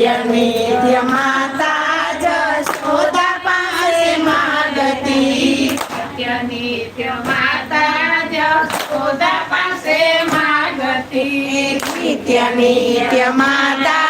યમેધ્ય માતા જશોદા પાસે માગતી યમેધ્ય માતા જશોદા પાસે માગતી નિત્ય નિત્ય માતા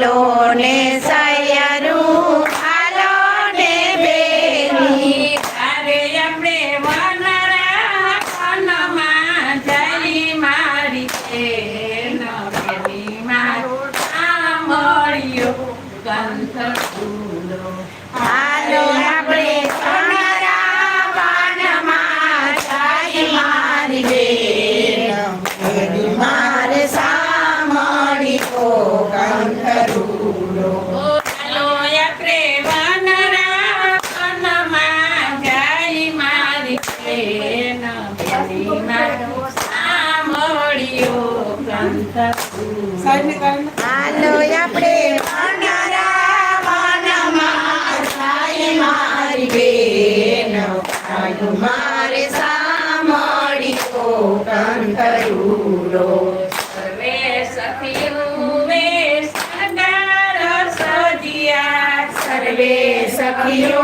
लोने सा હાલો, આપણે વાનારા વાનામાં થાય મારી બેન. કાયું મારે સામડી તો કંતરૂરો સર્વે સખીઓ મે સગાર સજિયા. સર્વે સખીઓ